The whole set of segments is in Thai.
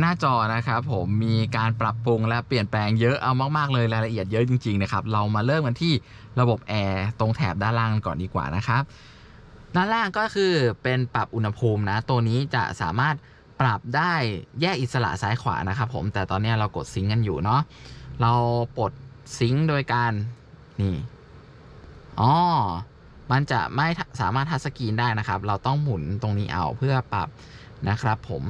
หน้าจอนะครับผมมีการปรับปรุงและเปลี่ยนแปลงเยอะเอามากๆเลยรายละเอียดเยอะจริงๆนะครับเรามาเริ่มกันที่ระบบแอร์ตรงแถบด้านล่างก่อนดีกว่านะครับด้านล่างก็คือเป็นปรับอุณหภูมินะ ตัวนี้จะสามารถปรับได้แยกอิสระซ้ายขวานะครับผมแต่ตอนนี้เรากดซิงกันอยู่เนาะเราปลดซิงค์โดยการนี่อ๋อมันจะไม่สามารถทัชสกรีนได้นะครับ เราต้องหมุนตรงนี้เอาเพื่อปรับนะครับผม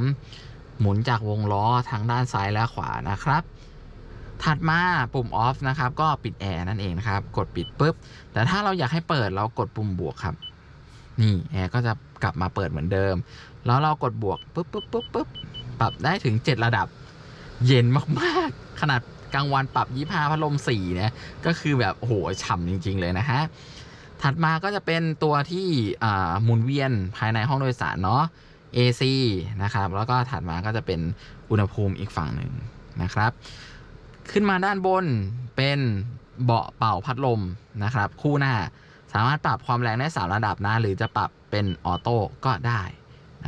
หมุนจากวงล้อทางด้านซ้ายและขวานะครับ ถัดมาปุ่ม off นะครับก็ปิดแอร์นั่นเองนะครับ กดปิดปุ๊บ แต่ถ้าเราอยากให้เปิดเรากดปุ่มบวกครับ นี่แอร์ก็จะกลับมาเปิดเหมือนเดิม แล้วเรากดบวกปุ๊บปุ๊บปุ๊บปุ๊บปรับได้ถึง 7 ระดับ เย็นมากๆ ขนาดกลางวันปรับยี่ห้าพัดลม4เนี่ยก็คือแบบโหฉ่ำจริง ๆ เลยนะฮะถัดมาก็จะเป็นตัวที่หมุนเวียนภายในห้องโดยสารเนาะ AC นะครับ แล้วก็ถัดมาก็จะเป็นอุณหภูมิอีกฝั่งหนึ่งนะครับ ขึ้นมาด้านบนเป็นเบาะเป่าพัดลมนะครับ คู่หน้าสามารถปรับความแรงได้ 3 ระดับนะ หรือจะปรับเป็นออโต้ก็ได้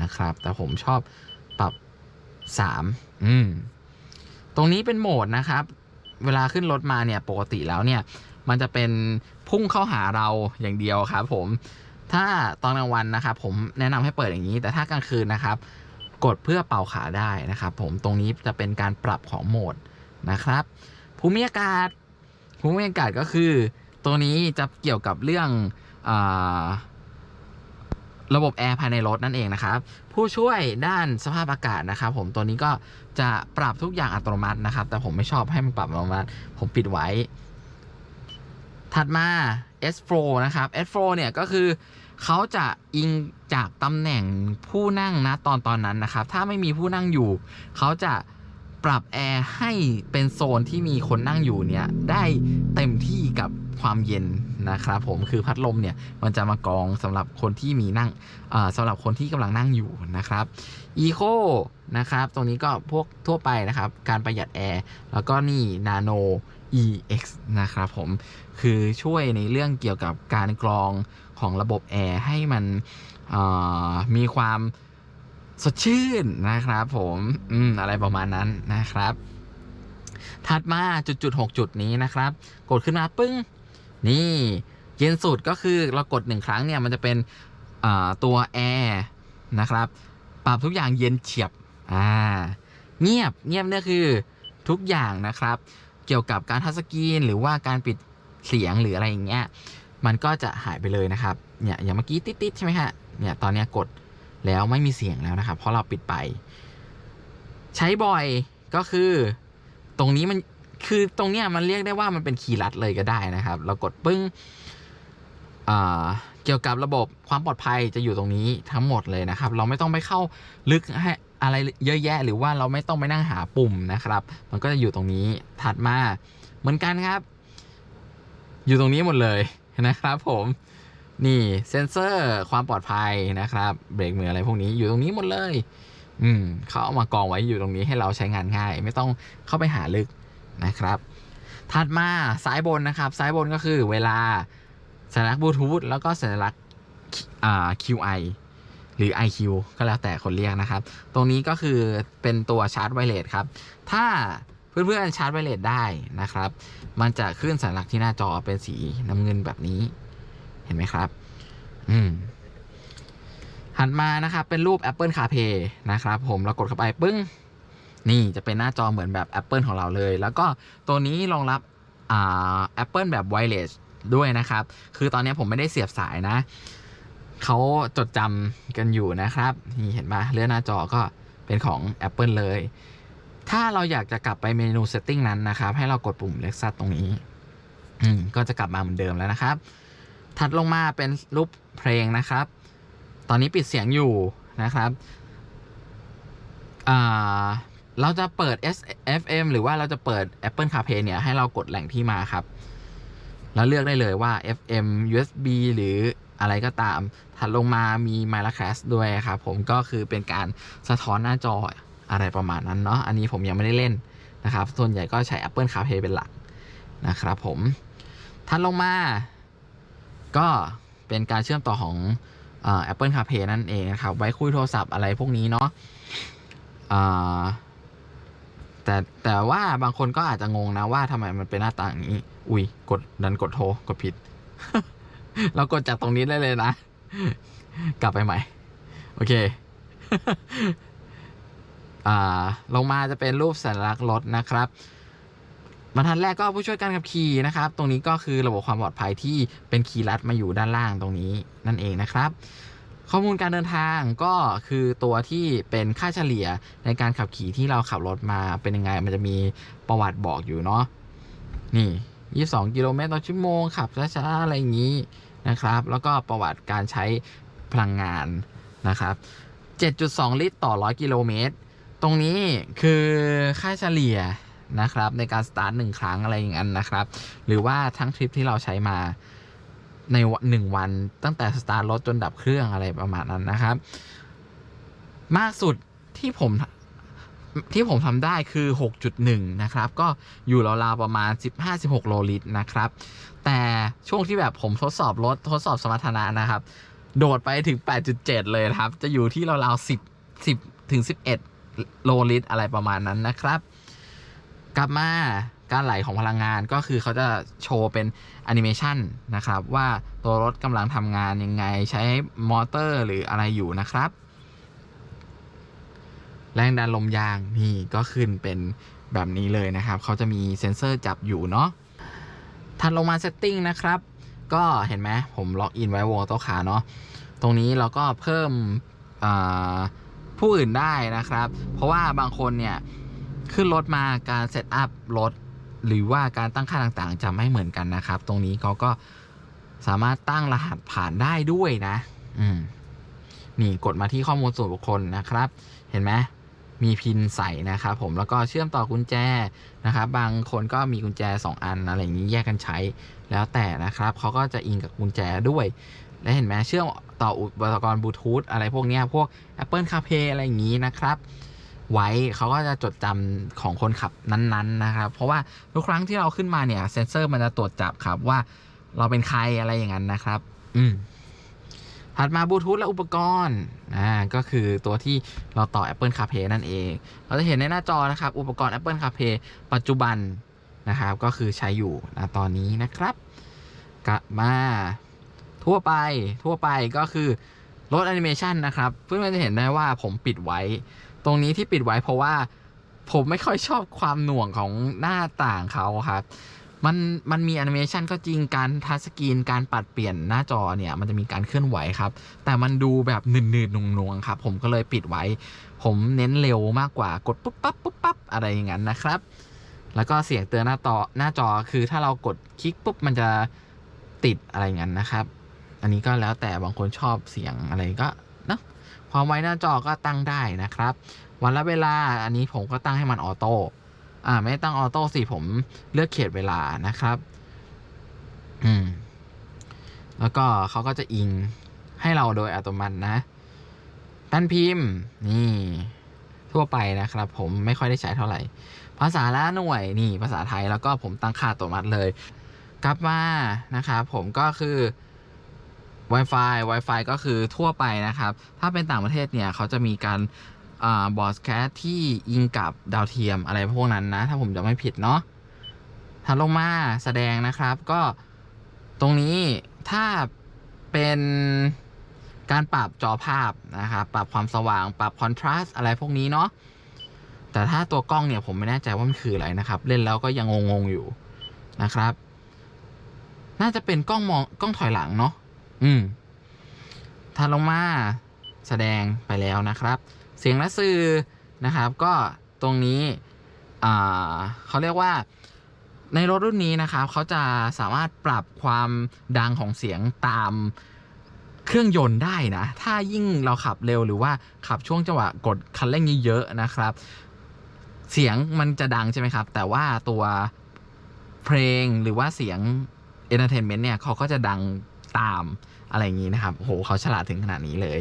นะครับ แต่ผมชอบปรับ 3 อืม ตรงนี้เป็นโหมดนะครับ เวลาขึ้นรถมาเนี่ยปกติแล้วเนี่ย มันจะเป็นพุ่งเข้าหาเราอย่างเดียวครับผม ถ้าตอนกลางวันนะครับผมแนะนำให้เปิดอย่างนี้ แต่ถ้ากลางคืนนะครับ กดเพื่อเป่าขาได้นะครับผมตรงนี้จะเป็นการปรับของโหมดนะครับภูมิอากาศภูมิอากาศก็คือ ตัวนี้จะเกี่ยวกับเรื่องอระบบแอร์ภายในรถนั่นเองนะครับ ผู้ช่วยด้านสภาพอากาศนะครับ ผมตัวนี้ก็จะปรับทุกอย่างอัตโนมัตินะครับ แต่ผมไม่ชอบให้มันปรับอัตโนมัติ ผมปิดไว้ ถัดมา S Flow นะครับ S Flow เนี่ยก็คือเขาจะอิงจากตำแหน่งผู้นั่งนะตอนตอนนั้นนะครับ ถ้าไม่มีผู้นั่งอยู่ เขาจะปรับแอร์ให้เป็นโซนที่มีคนนั่งอยู่เนี่ยได้เต็มที่กับความเย็นนะครับผมคือพัดลมเนี่ยมันจะมากองสำหรับคนที่มีนั่งอ่าสำหรับคนที่กำลังนั่งอยู่นะครับ Eco นะครับ ตรงนี้ก็พวกทั่วไปนะครับ การประหยัดแอร์ แล้วก็นี่ Nano EX นะครับผม คือช่วยในเรื่องเกี่ยวกับการกรองของระบบแอร์ให้มันมีความสดชื่นนะครับผมอืมอะไรประมาณนั้นนะครับ ถัดมาจุดจุดหกจุดนี้นะครับ กดขึ้นมาปึ้ง นี่ เย็นสุดก็คือเรากดหนึ่งครั้งเนี่ยมันจะเป็นตัวแอร์นะครับ ปรับทุกอย่างเย็นเฉียบอ่าเงียบเงียบเนี่ยคือทุกอย่างนะครับ เกี่ยวกับการทัชสกรีนหรือว่าการปิดเสียงหรืออะไรอย่างเงี้ยมันก็จะหายไปเลยนะครับเนี่ยอย่างเมื่อกี้ติดๆใช่ไหมฮะเนี่ยตอนเนี้ยกดแล้วไม่มีเสียงแล้วนะครับ เพราะเราปิดไป ใช้บ่อยก็คือ ตรงนี้มันคือตรงเนี้ยมันเรียกได้ว่ามันเป็นคีย์ลัดเลยก็ได้นะครับ เรากดปึ้ง เกี่ยวกับระบบความปลอดภัยจะอยู่ตรงนี้ทั้งหมดเลยนะครับ เราไม่ต้องไปเข้าลึกให้อะไรเยอะแยะ หรือว่าเราไม่ต้องไปนั่งหาปุ่มนะครับ มันก็จะอยู่ตรงนี้ถัดมาเหมือนกันครับ อยู่ตรงนี้หมดเลยนะครับ ผมนี่เซนเซอร์ความปลอดภัยนะครับเบรกมืออะไรพวกนี้อยู่ตรงนี้หมดเลย อืมเขาเอามากองไว้อยู่ตรงนี้ให้เราใช้งานง่าย ไม่ต้องเข้าไปหาลึกนะครับ ถัดมาซ้ายบนนะครับ ซ้ายบนก็คือเวลา สัญลักษณ์บลูทูธแล้วก็สัญลักษณ์อ่า QI หรือ IQ ก็แล้วแต่คนเรียกนะครับ ตรงนี้ก็คือเป็นตัวชาร์จไวเลสครับ ถ้าเพื่อนๆชาร์จไวเลสได้นะครับ มันจะขึ้นสัญลักษณ์ที่หน้าจอเป็นสีน้ำเงินแบบนี้ เห็นไหมครับ อืมหันมานะครับ เป็นรูป Apple CarPlay นะครับ ผมเรากดเข้าไปปึ้ง นี่จะเป็นหน้าจอเหมือนแบบ Apple ของเราเลย แล้วก็ตัวนี้รองรับอ่า Apple แบบ Wireless ด้วยนะครับ คือตอนนี้ผมไม่ได้เสียบสายนะ เขาจดจำกันอยู่นะครับ นี่เห็นไหมเลื่อนหน้าจอก็เป็นของ Apple เลย ถ้าเราอยากจะกลับไปเมนู Setting นั้นนะครับ ให้เรากดปุ่ม Lexus ตรงนี้ อืม ก็จะกลับมาเหมือนเดิมแล้วนะครับ ถัดลงมาเป็นรูปเพลงนะครับ ตอนนี้ปิดเสียงอยู่นะครับเราจะเปิด SFM หรือว่าเราจะเปิด Apple CarPlay เนี่ย ให้เรากดแหล่งที่มาครับ แล้วเลือกได้เลยว่า FM USB หรืออะไรก็ตาม ถัดลงมามี m y l a c a s t ด้วยครับผมก็คือเป็นการสะท้อนหน้าจออะไรประมาณนั้นเนาะอันนี้ผมยังไม่ได้เล่นนะครับ ส่วนใหญ่ก็ใช้ Apple CarPlay เป็นหลักนะครับผมถัดลงมา ก็เป็นการเชื่อมต่อของอ Apple CarPlay นั่นเองนะครับ ไว้คุยโทรศัพท์อะไรพวกนี้เนาะอ่า แต่แต่ว่าบางคนก็อาจจะงงนะว่าทำไมมันเป็นหน้าต่างนี้ อุ้ยกดดันกดโทรกดผิด เรากดจากตรงนี้ได้เลยนะ กลับไปใหม่ โอเค อ่า ลงมาจะเป็นรูปสัญลักษณ์รถนะครับบรรทัดแรกก็ผู้ช่วยการขับขี่นะครับ ตรงนี้ก็คือระบบความปลอดภัยที่เป็นคีย์ลัดมาอยู่ด้านล่างตรงนี้นั่นเองนะครับ ข้อมูลการเดินทางก็คือตัวที่เป็นค่าเฉลี่ยในการขับขี่ที่เราขับรถมาเป็นยังไง มันจะมีประวัติบอกอยู่เนาะนี่ 22 กิโลเมตรต่อชั่วโมงขับช้าๆอะไรอย่างนี้นะครับ แล้วก็ประวัติการใช้พลังงานนะครับ 7.2 ลิตรต่อ 100 กิโลเมตร ตรงนี้คือค่าเฉลี่ยนะครับในการสตาร์ทหนึ่งครั้งอะไรอย่างนั้นนะครับ หรือว่าทั้งทริปที่เราใช้มา ในหนึ่งวันตั้งแต่สตาร์ทรถจนดับเครื่องอะไรประมาณนั้นนะครับ มากสุดที่ผมที่ผมทำได้คือ 6.1 นะครับ ก็อยู่ราวๆประมาณ 15-16 โลลิตรนะครับ แต่ช่วงที่แบบผมทดสอบรถทดสอบสมรรถนะนะครับ โดดไปถึง 8.7 เลยครับ จะอยู่ที่ราวๆ10 10 ถึง 11 โลลิตรอะไรประมาณนั้นนะครับ กลับมา การไหลของพลังงานก็คือเขาจะโชว์เป็นแอนิเมชันนะครับว่าตัวรถกำลังทำงานยังไงใช้มอเตอร์หรืออะไรอยู่นะครับ แรงดันลมยางนี่ก็ขึ้นเป็นแบบนี้เลยนะครับ เขาจะมีเซ็นเซอร์จับอยู่เนาะถัดลงมาเซตติ้งนะครับ ก็เห็นไหมผมล็อกอินไว้วงโต๊ะขาเนาะตรงนี้เราก็เพิ่มผู้อื่นได้นะครับ เพราะว่าบางคนเนี่ย ขึ้นรถมาการเซตอัพรถ หรือว่าการตั้งค่าต่างๆ จะไม่เหมือนกันนะครับ ตรงนี้เขาก็สามารถตั้งรหัสผ่านได้ด้วยนะ อืม นี่กดมาที่ข้อมูลส่วนบุคคลนะครับ เห็นไหมมีพินใส่นะครับผมแล้วก็เชื่อมต่อกุญแจนะครับ บางคนก็มีกุญแจ 2 อันอะไรอย่างนี้แยกกันใช้แล้วแต่นะครับเขาก็จะอิงกับกุญแจด้วย และเห็นไหมเชื่อมต่ออุปกรณ์บลูทูธอะไรพวกนี้พวก Apple CarPlay อะไรอย่างนี้นะครับ ไว้เขาก็จะจดจำของคนขับนั้นๆนะครับ เพราะว่าทุกครั้งที่เราขึ้นมาเนี่ยเซ็นเซอร์มันจะตรวจจับครับว่าเราเป็นใครอะไรอย่างนั้นนะครับ อืมถัดมาบลูทูธและอุปกรณ์อ่าก็คือตัวที่เราต่อ Apple CarPlay นั่นเอง เราจะเห็นในหน้าจอนะครับ อุปกรณ์ Apple CarPlay ปัจจุบันนะครับ ก็คือใช้อยู่ณตอนนี้นะครับ กลับมาทั่วไปทั่วไปก็คือรถแอนิเมชันนะครับเพื่อนๆจะเห็นได้ว่าผมปิดไว้ ตรงนี้ที่ปิดไว้เพราะว่าผมไม่ค่อยชอบความหน่วงของหน้าต่างเขาครับ มันมันมีแอนิเมชันก็จริงการทัชสกรีนการปัดเปลี่ยนหน้าจอเนี่ยมันจะมีการเคลื่อนไหวครับ แต่มันดูแบบหนืดๆหน่วงๆครับ ผมก็เลยปิดไว้ ผมเน้นเร็วมากกว่ากดปุ๊บปั๊บปุ๊บปั๊บอะไรอย่างนั้นนะครับ แล้วก็เสียงเตือนหน้าต่อหน้าจอคือถ้าเรากดคลิกปุ๊บมันจะติดอะไรอย่างนั้นนะครับ อันนี้ก็แล้วแต่บางคนชอบเสียงอะไรก็ เนอะความไวหน้าจอก็ตั้งได้นะครับ วันและเวลาอันนี้ผมก็ตั้งให้มันออโต้อ่าไม่ตั้งออโต้สิผมเลือกเขตเวลานะครับ อืม แล้วก็เขาก็จะอิงให้เราโดยอัตโนมัตินะแป้นพิมพ์ นี่ ทั่วไปนะครับ ผมไม่ค่อยได้ใช้เท่าไหร่ ภาษาละหน่วยนี่ ภาษาไทยแล้วก็ผมตั้งค่าอัตโนมัติเลย กลับมานะครับผมก็คือ Wi-Fi Wi-Fi ก็คือทั่วไปนะครับ ถ้าเป็นต่างประเทศเนี่ยเขาจะมีการบอสแคสที่ยิงกับดาวเทียมอะไรพวกนั้นนะ ถ้าผมจะไม่ผิดเนาะถัดลงมาแสดงนะครับก็ตรงนี้ถ้าเป็นการปรับจอภาพนะครับ ปรับความสว่าง ปรับคอนทราสต์อะไรพวกนี้เนาะแต่ถ้าตัวกล้องเนี่ยผมไม่แน่ใจว่ามันคืออะไรนะครับ เล่นแล้วก็ยังงงๆอยู่นะครับ น่าจะเป็นกล้องมองกล้องถอยหลังเนาะ อืมถัดลงมาแสดงไปแล้วนะครับ เสียงและสื่อนะครับ ก็ตรงนี้เขาเรียกว่าในรถรุ่นนี้นะครับเขาจะสามารถปรับความดังของเสียงตามเครื่องยนต์ได้นะ ถ้ายิ่งเราขับเร็วหรือว่าขับช่วงจังหวะกดคันเร่งเยอะๆนะครับ เสียงมันจะดังใช่ไหมครับ แต่ว่าตัวเพลงหรือว่าเสียง entertainment เนี่ยเขาก็จะดัง ตามอะไรอย่างนี้นะครับโหเขาฉลาดถึงขนาดนี้เลย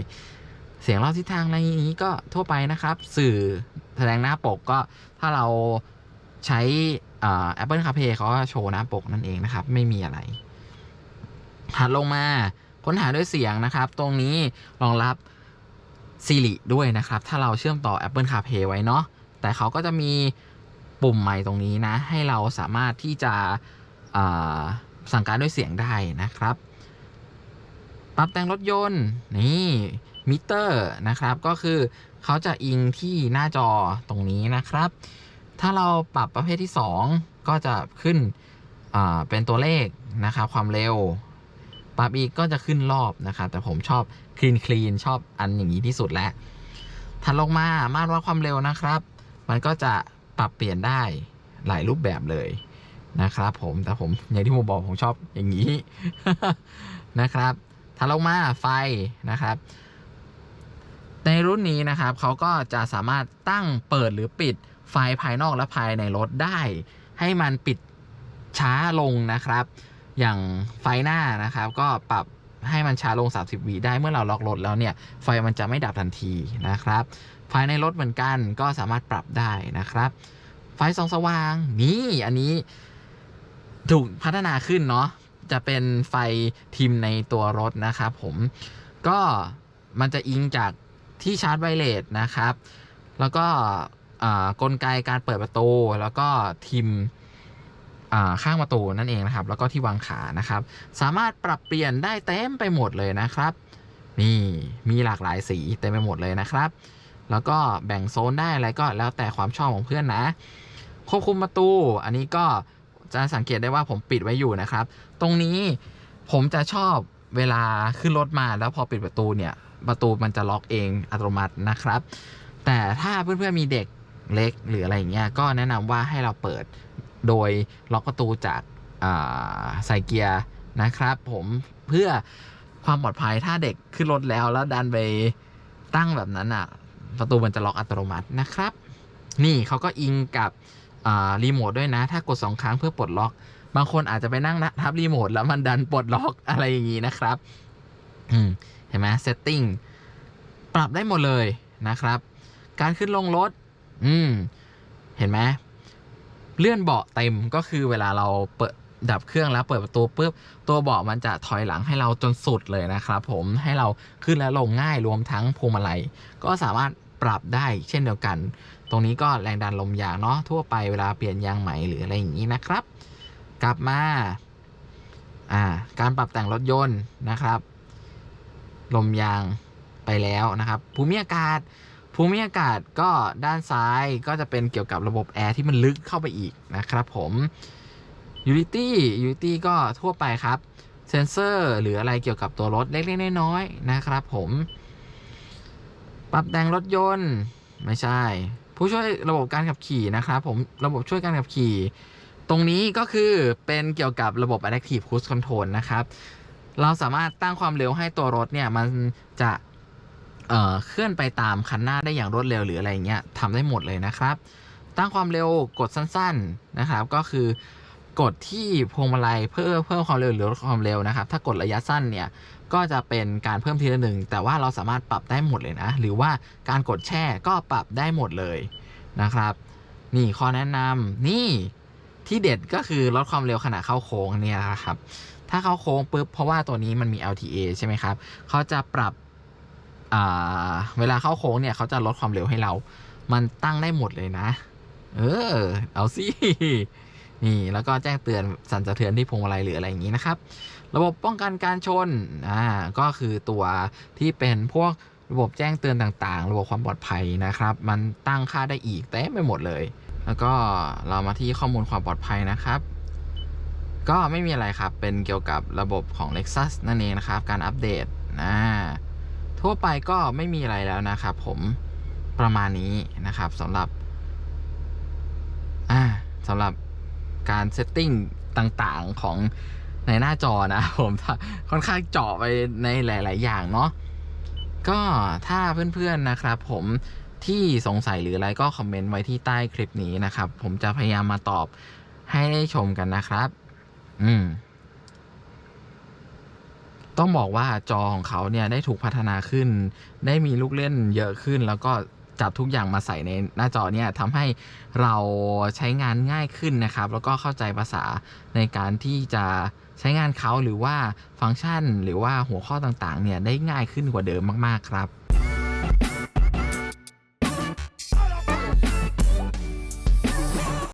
เสียงเล่าทิศทางอะไรอย่างนี้ก็ทั่วไปนะครับ สื่อแสดงหน้าปกก็ถ้าเราใช้อ่า Apple CarPlay เขาก็โชว์หน้าปกนั่นเองนะครับ ไม่มีอะไรถัดลงมาค้นหาด้วยเสียงนะครับ ตรงนี้รองรับ Siri ด้วยนะครับ ถ้าเราเชื่อมต่อ Apple CarPlay ไว้เนาะแต่เขาก็จะมีปุ่มใหม่ตรงนี้นะ ให้เราสามารถที่จะสั่งการด้วยเสียงได้นะครับ ปรับแต่งรถยนต์นี่มิเตอร์นะครับ ก็คือเขาจะอิงที่หน้าจอตรงนี้นะครับ ถ้าเราปรับประเภทที่ 2 ก็จะขึ้นเป็นตัวเลขนะครับความเร็ว ปรับอีกก็จะขึ้นรอบนะครับ แต่ผมชอบคลีนคลีนชอบอันอย่างนี้ที่สุดแล้วถัดลงมามาตรวัดความเร็วนะครับ มันก็จะปรับเปลี่ยนได้หลายรูปแบบเลยนะครับผมแต่ผมอย่างที่ผมบอกผมชอบอย่างนี้นะครับ ถัดลงมาไฟนะครับ ในรุ่นนี้นะครับเขาก็จะสามารถตั้งเปิดหรือปิดไฟภายนอกและภายในรถได้ ให้มันปิดช้าลงนะครับ อย่างไฟหน้านะครับ ก็ปรับให้มันช้าลง 30วิได้เมื่อเราล็อกรถแล้วเนี่ย ไฟมันจะไม่ดับทันทีนะครับ ภายในรถเหมือนกันก็สามารถปรับได้นะครับ ไฟส่องสว่างนี่อันนี้ถูกพัฒนาขึ้นเนาะ จะเป็นไฟทิมในตัวรถนะครับผมก็มันจะอิงจากที่ชาร์จไวเลสนะครับ แล้วก็กลไกการเปิดประตู แล้วก็ทิมข้างประตูนั่นเองนะครับ แล้วก็ที่วางขานะครับ สามารถปรับเปลี่ยนได้เต็มไปหมดเลยนะครับ นี่มีหลากหลายสีเต็มไปหมดเลยนะครับ แล้วก็แบ่งโซนได้อะไรก็แล้วแต่ความชอบของเพื่อนนะ ควบคุมประตู อันนี้ก็ จะสังเกตได้ว่าผมปิดไว้อยู่นะครับ ตรงนี้ผมจะชอบเวลาขึ้นรถมาแล้วพอปิดประตูเนี่ย ประตูมันจะล็อกเองอัตโนมัตินะครับ แต่ถ้าเพื่อนๆมีเด็กเล็กหรืออะไรอย่างเงี้ยก็แนะนำว่าให้เราเปิดโดยล็อกประตูจากใส่เกียร์นะครับ ผมเพื่อความปลอดภัยถ้าเด็กขึ้นรถแล้วแล้วดันไปตั้งแบบนั้นอะ ประตูมันจะล็อกอัตโนมัตินะครับ นี่เขาก็อิงกับ รีโมทด้วยนะ ถ้ากดสองครั้งเพื่อปลดล็อก บางคนอาจจะไปนั่งนะทับรีโมทแล้วมันดันปลดล็อกอะไรอย่างนี้นะครับเห็นไหมเซตติ้งปรับได้หมดเลยนะครับ การขึ้นลงรถ อืม เห็นไหมเลื่อนเบาะเต็มก็คือเวลาเราเปิดดับเครื่องแล้วเปิดประตูปุ๊บตัวเบาะมันจะถอยหลังให้เราจนสุดเลยนะครับผมให้เราขึ้นและลงง่ายรวมทั้งพวงมาลัยก็สามารถปรับได้เช่นเดียวกัน ตรงนี้ก็แรงดันลมยางเนาะทั่วไปเวลาเปลี่ยนยางใหม่หรืออะไรอย่างนี้นะครับ กลับมาอ่าการปรับแต่งรถยนต์นะครับ ลมยางไปแล้วนะครับภูมิอากาศภูมิอากาศก็ด้านซ้ายก็จะเป็นเกี่ยวกับระบบแอร์ที่มันลึกเข้าไปอีกนะครับผม Unity Unity ก็ทั่วไปครับเซนเซอร์หรืออะไรเกี่ยวกับตัวรถเล็กๆน้อยๆนะครับผม ปรับแต่งรถยนต์ ไม่ใช่ ผู้ช่วยระบบการขับขี่นะครับผมระบบช่วยการขับขี่ ตรงนี้ก็คือเป็นเกี่ยวกับระบบ Adaptive Cruise Control นะครับ เราสามารถตั้งความเร็วให้ตัวรถเนี่ย มันจะเเคลื่อนไปตามคันหน้าได้อย่างรวดเร็วหรืออะไรเงี้ยทำได้หมดเลยนะครับ ตั้งความเร็วกดสั้น ๆนะครับ ก็คือกดที่พวงมาลัยเพื่อเพิ่มความเร็วหรือลดความเร็วนะครับ ถ้ากดระยะสั้นเนี่ย ก็จะเป็นการเพิ่มทีละหนึ่งแต่ว่าเราสามารถปรับได้หมดเลยนะ หรือว่าการกดแช่ก็ปรับได้หมดเลยนะครับ นี่ข้อแนะนำนี่ที่เด็ดก็คือลดความเร็วขณะเข้าโค้งเนี่ยนะครับ ถ้าเข้าโค้งปุ๊บเพราะว่าตัวนี้มันมี LTA ใช่ไหมครับเขาจะปรับเวลาเข้าโค้งเนี่ยเขาจะลดความเร็วให้เรา มันตั้งได้หมดเลยนะ เออ เอาสิ นี่แล้วก็แจ้งเตือนสั่นสะเทือนที่พวงมาลัยหรืออะไรอย่างนี้นะครับ ระบบป้องกันการชนอ่าก็คือตัวที่เป็นพวกระบบแจ้งเตือนต่างๆ ระบบความปลอดภัยนะครับ มันตั้งค่าได้อีกเต็มไปหมดเลย แล้วก็เรามาที่ข้อมูลความปลอดภัยนะครับ ก็ไม่มีอะไรครับเป็นเกี่ยวกับระบบของ Lexus นั่นเองนะครับ การอัปเดตนะทั่วไปก็ไม่มีอะไรแล้วนะครับ ผมประมาณนี้นะครับสำหรับอ่าสำหรับ การเซตติ้งต่างๆของในหน้าจอนะผมค่อนข้างเจาะไปในหลาย ๆ อย่างเนาะก็ถ้าเพื่อน ๆ นะครับผมที่สงสัยหรืออะไรก็คอมเมนต์ไว้ที่ใต้คลิปนี้นะครับ ผมจะพยายามมาตอบให้ได้ชมกันนะครับ อืม ต้องบอกว่าจอของเขาเนี่ยได้ถูกพัฒนาขึ้น ได้มีลูกเล่นเยอะขึ้นแล้วก็ จับทุกอย่างมาใส่ในหน้าจอเนี่ยทำให้เราใช้งานง่ายขึ้นนะครับ แล้วก็เข้าใจภาษาในการที่จะใช้งานเขาหรือว่าฟังก์ชัน หรือว่าหัวข้อต่างๆเนี่ยได้ง่ายขึ้นกว่าเดิมมากๆครับ